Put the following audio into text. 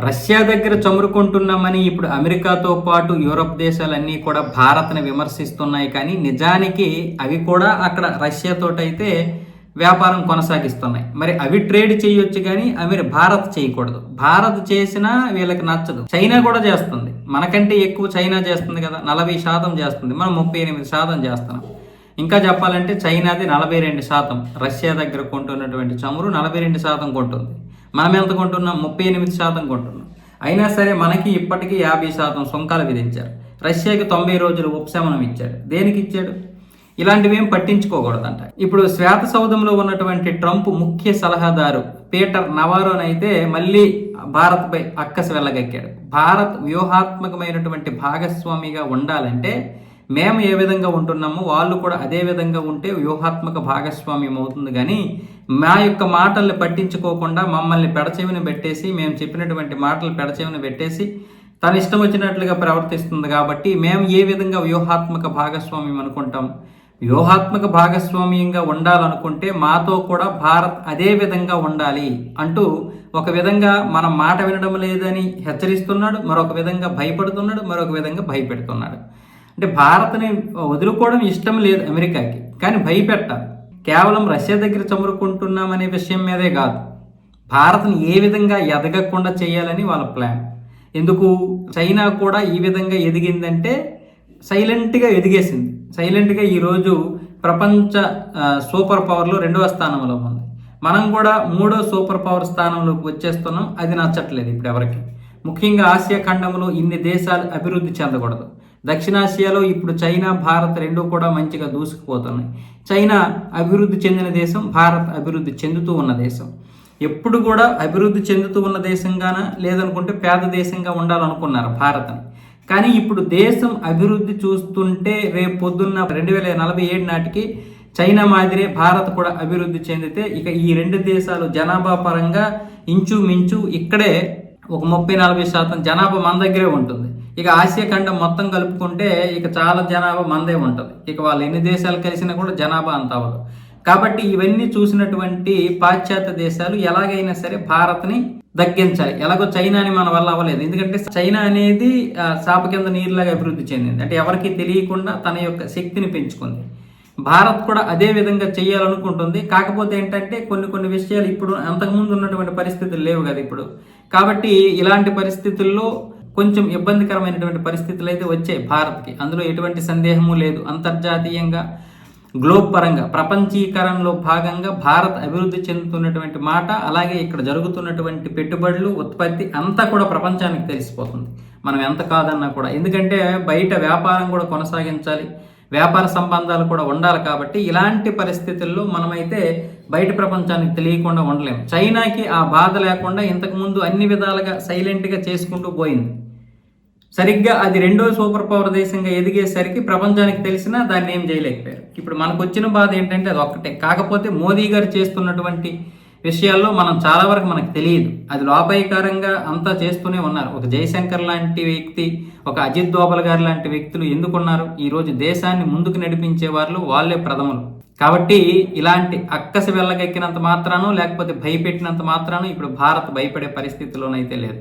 Russia దగ్గర చమురుకుంటున్నామని ఇప్పుడు అమెరికాతో పాటు యూరప్ దేశాలన్నీ కూడా భారత్ని విమర్శిస్తున్నాయి. కానీ నిజానికి అవి కూడా అక్కడ రష్యాతోటైతే వ్యాపారం కొనసాగిస్తున్నాయి. మరి అవి ట్రేడ్ చేయొచ్చు కానీ అవి భారత్ చేయకూడదు. భారత్ చేసినా వీళ్ళకి నచ్చదు. చైనా కూడా చేస్తుంది. మనకంటే ఎక్కువ చైనా చేస్తుంది కదా. నలభై శాతం చేస్తుంది. మనం ముప్పై ఎనిమిది శాతం చేస్తున్నాం. ఇంకా చెప్పాలంటే చైనాది నలభై రెండు శాతం. రష్యా దగ్గర కొంటున్నటువంటి చమురు నలభై రెండు శాతం కొంటుంది. మనం ఎంత కొంటున్నాం? ముప్పై ఎనిమిది శాతం కొంటున్నాం. అయినా సరే మనకి ఇప్పటికీ యాభై శాతం సుంకాలు విధించారు. రష్యాకి తొంభై రోజులు ఉపశమనం ఇచ్చాడు. దేనికి ఇచ్చాడు? ఇలాంటివి ఏం పట్టించుకోకూడదంట. ఇప్పుడు శ్వేత సౌధంలో ఉన్నటువంటి ట్రంప్ ముఖ్య సలహాదారు పీటర్ నవారోన్ అయితే మళ్ళీ భారత్పై అక్కసి వెళ్ళగక్కాడు. భారత్ వ్యూహాత్మకమైనటువంటి భాగస్వామిగా ఉండాలంటే మేము ఏ విధంగా ఉంటున్నామో వాళ్ళు కూడా అదే విధంగా ఉంటే వ్యూహాత్మక భాగస్వామ్యం అవుతుంది. కానీ మా యొక్క మాటల్ని పట్టించుకోకుండా మమ్మల్ని పెడచెవిని పెట్టేసి మేము చెప్పినటువంటి మాటలు పెడచెవిని పెట్టేసి తన ఇష్టం వచ్చినట్లుగా ప్రవర్తిస్తుంది కాబట్టి మేము ఏ విధంగా వ్యూహాత్మక భాగస్వామ్యం అనుకుంటాం? వ్యూహాత్మక భాగస్వామ్యంగా ఉండాలనుకుంటే మాతో కూడా భారత్ అదే విధంగా ఉండాలి అంటూ ఒక విధంగా మన మాట వినడం లేదని హెచ్చరిస్తున్నాడు మరొక విధంగా భయపడుతున్నాడు మరొక విధంగా భయపెడుతున్నాడు. అంటే భారత్ని వదులుకోవడం ఇష్టం లేదు అమెరికాకి కానీ భయపెట్టాలి. కేవలం రష్యా దగ్గర చమురుకుంటున్నామనే విషయం మీదే కాదు. భారత్ని ఏ విధంగా ఎదగకుండా చేయాలని వాళ్ళ ప్లాన్. ఎందుకు? చైనా కూడా ఈ విధంగా ఎదిగిందంటే సైలెంట్గా ఎదిగేసింది. సైలెంట్గా ఈరోజు ప్రపంచ సూపర్ పవర్లో రెండవ స్థానంలో ఉంది. మనం కూడా మూడో సూపర్ పవర్ స్థానంలోకి వచ్చేస్తున్నాం. అది నచ్చట్లేదు ఇప్పుడు ఎవరికి ముఖ్యంగా ఆసియా ఖండంలో ఇన్ని దేశాలు అభివృద్ధి చెందకూడదు. దక్షిణాసియాలో ఇప్పుడు చైనా భారత్ రెండూ కూడా మంచిగా దూసుకుపోతున్నాయి. చైనా అభివృద్ధి చెందిన దేశం భారత్ అభివృద్ధి చెందుతూ ఉన్న దేశం. ఎప్పుడు కూడా అభివృద్ధి చెందుతూ ఉన్న దేశంగాన లేదనుకుంటే పేద దేశంగా ఉండాలనుకున్నారు భారత్ని. కానీ ఇప్పుడు దేశం అభివృద్ధి చూస్తుంటే రేపు పొద్దున్న రెండు వేల నలభై ఏడు నాటికి చైనా మాదిరే భారత్ కూడా అభివృద్ధి చెందితే ఇక ఈ రెండు దేశాలు జనాభా పరంగా ఇంచుమించు ఇక్కడే ఒక ముప్పై నలభై శాతం జనాభా మన దగ్గరే ఉంటుంది. ఇక ఆసియా ఖండం మొత్తం కలుపుకుంటే ఇక చాలా జనాభా మనదే ఉంటుంది. ఇక వాళ్ళు ఎన్ని దేశాలు కలిసినా కూడా జనాభా అంత అవ్వదు. కాబట్టి ఇవన్నీ చూసినటువంటి పాశ్చాత్య దేశాలు ఎలాగైనా సరే భారత్ని దగ్గించాలి ఎలాగో చైనాని మన వల్ల అవ్వలేదు. ఎందుకంటే చైనా అనేది శాప చాప కింద నీరులాగా అభివృద్ధి చెందింది. అంటే ఎవరికి తెలియకుండా తన యొక్క శక్తిని పెంచుకుంది. భారత్ కూడా అదే విధంగా చేయాలనుకుంటుంది కాకపోతే ఏంటంటే కొన్ని కొన్ని విషయాలు ఇప్పుడు అంతకుముందు ఉన్నటువంటి పరిస్థితులు లేవు కదా ఇప్పుడు. కాబట్టి ఇలాంటి పరిస్థితుల్లో కొంచెం ఇబ్బందికరమైనటువంటి పరిస్థితులు అయితే వచ్చాయి భారత్కి. అందులో ఎటువంటి సందేహము లేదు. అంతర్జాతీయంగా గ్లోబ్ పరంగా ప్రపంచీకరణలో భాగంగా భారత్ అభివృద్ధి చెందుతున్నటువంటి మాట అలాగే ఇక్కడ జరుగుతున్నటువంటి పెట్టుబడులు ఉత్పత్తి అంతా కూడా ప్రపంచానికి తెలిసిపోతుంది. మనం ఎంత కాదన్నా కూడా. ఎందుకంటే బయట వ్యాపారం కూడా కొనసాగించాలి. వ్యాపార సంబంధాలు కూడా ఉండాలి కాబట్టి ఇలాంటి పరిస్థితుల్లో మనమైతే బయట ప్రపంచానికి తెలియకుండా ఉండలేం. చైనాకి ఆ బాధ లేకుండా ఇంతకుముందు అన్ని విధాలుగా సైలెంట్గా చేసుకుంటూ పోయింది. సరిగ్గా అది రెండో సూపర్ పవర్ దేశంగా ఎదిగేసరికి ప్రపంచానికి తెలిసినా దాన్ని ఏం చేయలేకపోయారు. ఇప్పుడు మనకు వచ్చిన బాధ ఏంటంటే అది ఒక్కటే. కాకపోతే మోదీ గారు చేస్తున్నటువంటి విషయాల్లో మనం చాలా వరకు మనకు తెలియదు. అది లోపాయకారంగా అంతా చేస్తూనే ఉన్నారు. ఒక జయశంకర్ లాంటి వ్యక్తి ఒక అజిత్ దోబల్ గారు లాంటి వ్యక్తులు ఎందుకున్నారు? ఈరోజు దేశాన్ని ముందుకు నడిపించే వాళ్ళు వాళ్ళే ప్రథములు. కాబట్టి ఇలాంటి అక్కసి వెళ్ళగెక్కినంత మాత్రానో లేకపోతే భయపెట్టినంత మాత్రానో ఇప్పుడు భారత్ భయపడే పరిస్థితిలోనైతే లేదు.